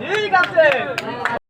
ঠিক আছে।